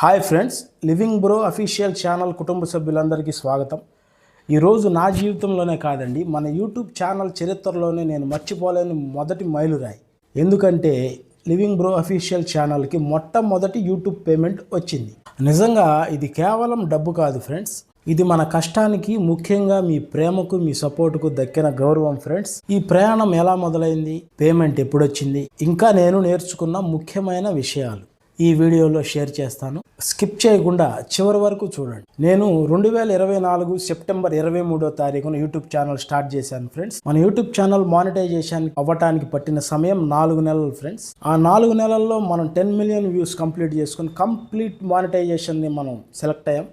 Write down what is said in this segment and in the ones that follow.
Hi friends living bro official channel కుటుంబ సభ్యులందరికీ స్వాగతం. ఈరోజు నా జీవితంలోనే కాదండి మన యూట్యూబ్ ఛానల్ చరిత్రలోనే నేను మర్చిపోలేని మొదటి మైలురాయి. ఎందుకంటే లివింగ్ బ్రో అఫీషియల్ ఛానల్కి మొట్టమొదటి యూట్యూబ్ పేమెంట్ వచ్చింది. నిజంగా ఇది కేవలం డబ్బు కాదు ఫ్రెండ్స్ ఇది మన కష్టానికి ముఖ్యంగా మీ ప్రేమకు మీ సపోర్టుకు దక్కిన గౌరవం ఫ్రెండ్స్. ఈ ప్రయాణం ఎలా మొదలైంది? పేమెంట్ ఎప్పుడొచ్చింది? ఇంకా నేను నేర్చుకున్న ముఖ్యమైన విషయాలు. ఈ వీడియోలో షేర్ చేస్తాను. స్కిప్ చేయకుండా చివరి వరకు చూడండి. నేను రెండు వేల ఇరవై నాలుగు సెప్టెంబర్ ఇరవై మూడో తారీఖున యూట్యూబ్ ఛానల్ స్టార్ట్ చేశాను ఫ్రెండ్స్. మన యూట్యూబ్ ఛానల్ మానిటైజేషన్ అవ్వటానికి పట్టిన సమయం నాలుగు నెలలు ఫ్రెండ్స్. ఆ నాలుగు నెలల్లో మనం టెన్ మిలియన్ వ్యూస్ కంప్లీట్ చేసుకుని కంప్లీట్ మానిటైజేషన్ని మనం సెలెక్ట్ అయ్యాం.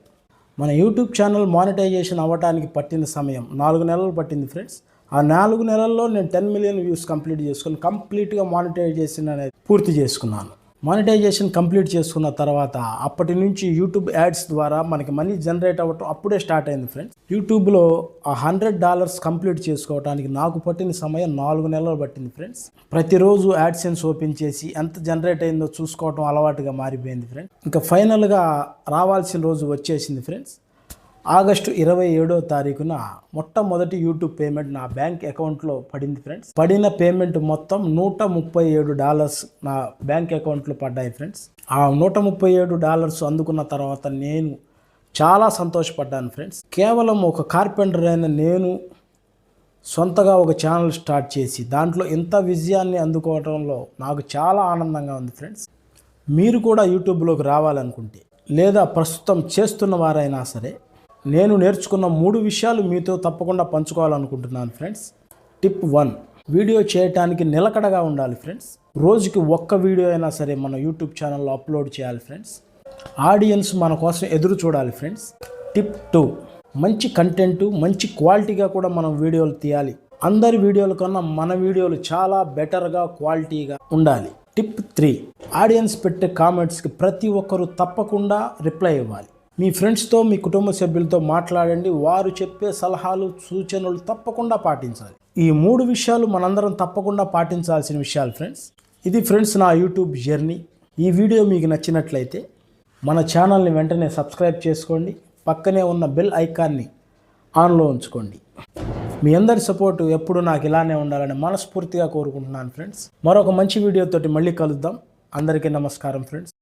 మన యూట్యూబ్ ఛానల్ మానిటైజేషన్ అవ్వటానికి పట్టిన సమయం నాలుగు నెలలు పట్టింది ఫ్రెండ్స్. ఆ నాలుగు నెలల్లో నేను టెన్ మిలియన్ వ్యూస్ కంప్లీట్ చేసుకుని కంప్లీట్గా మానిటైజేషన్ అనేది పూర్తి చేసుకున్నాను. మానిటైజేషన్ కంప్లీట్ చేసుకున్న తర్వాత అప్పటి నుంచి యూట్యూబ్ యాడ్స్ ద్వారా మనకి మనీ జనరేట్ అవ్వటం అప్పుడే స్టార్ట్ అయింది ఫ్రెండ్స్ యూట్యూబ్లో ఆ హండ్రెడ్ డాలర్స్ కంప్లీట్ చేసుకోవడానికి నాకు పట్టిన సమయం నాలుగు నెలలు పట్టింది ఫ్రెండ్స్ ప్రతిరోజు యాడ్సెన్స్ ఓపెన్ చేసి ఎంత జనరేట్ అయిందో చూసుకోవటం అలవాటుగా మారిపోయింది ఫ్రెండ్స్ ఇంకా ఫైనల్గా రావాల్సిన రోజు వచ్చేసింది ఫ్రెండ్స్ ఆగస్టు ఇరవై ఏడో తారీఖున మొట్టమొదటి యూట్యూబ్ పేమెంట్ నా బ్యాంక్ అకౌంట్లో పడింది ఫ్రెండ్స్. పడిన పేమెంట్ మొత్తం నూట ముప్పై ఏడు డాలర్స్ నా బ్యాంక్ అకౌంట్లో పడ్డాయి ఫ్రెండ్స్. ఆ నూట ముప్పై ఏడు డాలర్స్ అందుకున్న తర్వాత నేను చాలా సంతోషపడ్డాను ఫ్రెండ్స్. కేవలం ఒక కార్పెంటర్ అయిన నేను సొంతగా ఒక ఛానల్ స్టార్ట్ చేసి దాంట్లో ఇంత విజయాన్ని అందుకోవడంలో నాకు చాలా ఆనందంగా ఉంది ఫ్రెండ్స్. మీరు కూడా యూట్యూబ్లోకి రావాలనుకుంటే లేదా ప్రస్తుతం చేస్తున్న వారైనా సరే నేను నేర్చుకున్న మూడు విషయాలు మీతో తప్పకుండా పంచుకోవాలనుకుంటున్నాను ఫ్రెండ్స్. టిప్ వన్ వీడియో చేయటానికి నిలకడగా ఉండాలి ఫ్రెండ్స్. రోజుకి ఒక్క వీడియో అయినా సరే మన యూట్యూబ్ ఛానల్లో అప్లోడ్ చేయాలి ఫ్రెండ్స్. ఆడియన్స్ మన కోసం ఎదురు చూడాలి ఫ్రెండ్స్. టిప్ టూ మంచి కంటెంట్ మంచి క్వాలిటీగా కూడా మనం వీడియోలు తీయాలి. అందరి వీడియోల కన్నా మన వీడియోలు చాలా బెటర్గా క్వాలిటీగా ఉండాలి. టిప్ త్రీ ఆడియన్స్ పెట్టే కామెంట్స్కి ప్రతి ఒక్కరూ తప్పకుండా రిప్లై ఇవ్వాలి. మీ ఫ్రెండ్స్తో మీ కుటుంబ సభ్యులతో మాట్లాడండి. వారు చెప్పే సలహాలు సూచనలు తప్పకుండా పాటించాలి. ఈ మూడు విషయాలు మనందరం తప్పకుండా పాటించాల్సిన విషయాలు ఫ్రెండ్స్. ఇది ఫ్రెండ్స్ నా యూట్యూబ్ జర్నీ. ఈ వీడియో మీకు నచ్చినట్లయితే మన ఛానల్ని వెంటనే సబ్స్క్రైబ్ చేసుకోండి. పక్కనే ఉన్న బెల్ ఐకాన్ని ఆన్లో ఉంచుకోండి. మీ అందరి సపోర్టు ఎప్పుడు నాకు ఇలానే ఉండాలని మనస్ఫూర్తిగా కోరుకుంటున్నాను ఫ్రెండ్స్. మరొక మంచి వీడియోతోటి మళ్ళీ కలుద్దాం. అందరికీ నమస్కారం ఫ్రెండ్స్.